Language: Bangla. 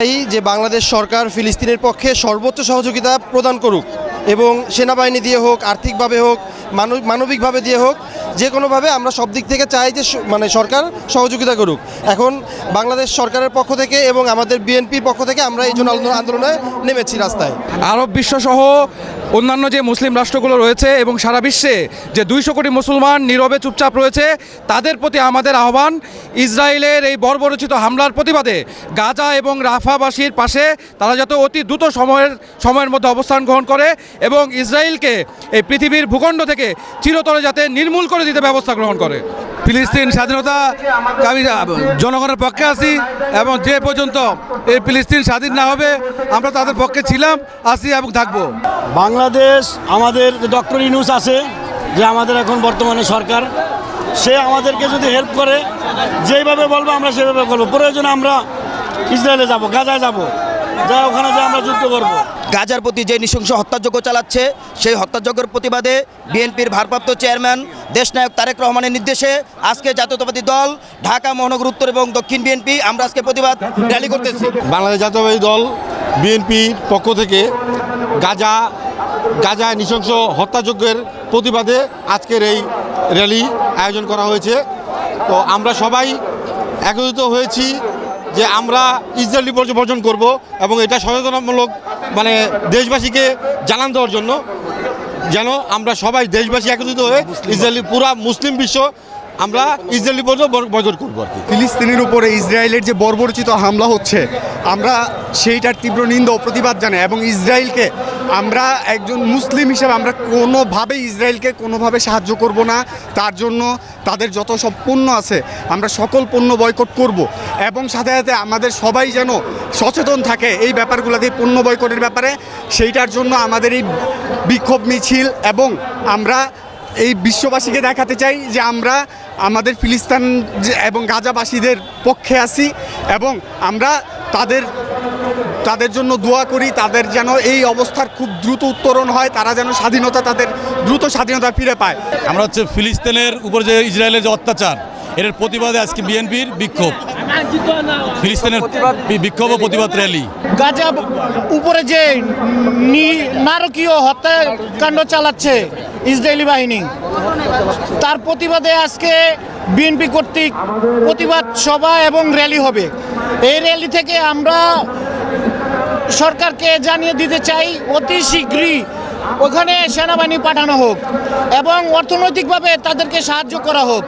চাই যে বাংলাদেশ সরকার ফিলিস্তিনের পক্ষে সর্বোচ্চ সহযোগিতা প্রদান করুক এবং সেনাবাহিনী দিয়ে হোক, আর্থিকভাবে হোক মানবিকভাবে দিয়ে হোক যে কোনোভাবে আমরা সব দিক থেকে চাই যে মানে সরকার সহযোগিতা করুক। এখন বাংলাদেশ সরকারের পক্ষ থেকে এবং আমাদের বিএনপির পক্ষ থেকে আমরা এই জন্য আন্দোলন- নেমেছি রাস্তায়। আরব বিশ্বসহ অন্যান্য যে মুসলিম রাষ্ট্রগুলো রয়েছে এবং সারা বিশ্বে যে দুইশো কোটি মুসলমান নীরবে চুপচাপ রয়েছে, তাদের প্রতি আমাদের আহ্বান, ইসরায়েলের এই বর্বরচিত হামলার প্রতিবাদে গাজা এবং রাফাবাসীর পাশে তারা যাতে অতি দ্রুত সময়ের সময়ের মধ্যে অবস্থান গ্রহণ করে এবং ইসরায়েলকে এই পৃথিবীর ভূখণ্ড থেকে চিরতরে যাতে নির্মূল করে দিতে ব্যবস্থা গ্রহণ করে। ফিলিস্তিন স্বাধীনতা আমি জনগণের পক্ষে আছি এবং যে পর্যন্ত এই ফিলিস্তিন স্বাধীন না হবে, আমরা তাদের পক্ষে ছিলাম আছি এবং থাকব। বাংলাদেশ, আমাদের ডক্টর ইনুস আছে, যে আমাদের এখন বর্তমানে সরকার, সে আমাদেরকে যদি হেল্প করে, যেইভাবে বলব আমরা সেভাবে করব। প্রয়োজনে আমরা ইসরায়েলে যাব, গাজায় যাব। যা ওখানে যে আমরা যুদ্ধ করব। গাজার প্রতি যে নৃশংস হত্যাযজ্ঞ চালাচ্ছে সেই হত্যাযজ্ঞের প্রতিবাদে বিএনপির ভারপ্রাপ্ত চেয়ারম্যান দেশনায়ক তারেক রহমানের নির্দেশে আজকে জাতীয়তাবাদী দল ঢাকা মহানগর উত্তর এবং দক্ষিণ বিএনপি আমরা আজকে প্রতিবাদ র্যালি করতেছি। বাংলাদেশ জাতীয়বাদী দল বিএনপির পক্ষ থেকে গাজা গাজা নৃশংস হত্যাযজ্ঞের প্রতিবাদে আজকের এই র্যালি আয়োজন করা হয়েছে। তো আমরা সবাই একত্রিত হয়েছি যে আমরা ইসরায়েলি বর্জ্য বর্জন করব এবং এটা সচেতনামূলক মানে দেশবাসীকে জানান দেওয়ার জন্য যেন আমরা সবাই দেশবাসী একত্রিত হয়ে ইসরায়েলি পুরা মুসলিম বিশ্ব আমরা ইসরায়েলি বর্জ্য বয়কট করব আর কি। ফিলিস্তিনের উপরে ইসরায়েলের যে বর্বরচিত হামলা হচ্ছে আমরা সেইটার তীব্র নিন্দ ও প্রতিবাদ জানাই এবং ইসরায়েলকে আমরা একজন মুসলিম হিসেবে আমরা কোনোভাবে ইসরায়েলকে কোনোভাবে সাহায্য করব না। তার জন্য তাদের যত সব পণ্য আছে, আমরা সকল পণ্য বয়কট করব। এবং সাথে সাথে আমাদের সবাই যেন সচেতন থাকে এই ব্যাপারগুলোতে পণ্য বয়কটের ব্যাপারে। সেইটার জন্য আমাদের এই বিক্ষোভ মিছিল এবং আমরা এই বিশ্ববাসীকে দেখাতে চাই যে আমরা আমাদের ফিলিস্তান এবং গাজাবাসীদের পক্ষে আছি এবং আমরা তাদের তাদের জন্য দোয়া করি তাদের যেন এই অবস্থার খুব দ্রুত উত্তরণ হয় তারা যেন স্বাধীনতা তাদের দ্রুত স্বাধীনতা ফিরে পায়। আমরা হচ্ছে ফিলিস্তিনের উপর যে ইসরায়েলের যে অত্যাচার এর প্রতিবাদে আজকে বিএনপির বিক্ষোভ। ফিলিস্তিনের বিক্ষোভ ও প্রতিবাদ র্যালি। গাজা উপরে যে নি- নারকীয় হত্যাকাণ্ড চালাচ্ছে ইসরায়েলি বাহিনী তার প্রতিবাদে আজকে বিএনপি কর্তৃক প্রতিবাদ সভা এবং র্যালি হবে। এই র্যালি থেকে আমরা সরকারকে জানিয়ে দিতে চাই, অতি শীঘ্রই ওখানে সেনাবাহিনী পাঠানো হোক এবং অর্থনৈতিকভাবে তাদেরকে সাহায্য করা হোক।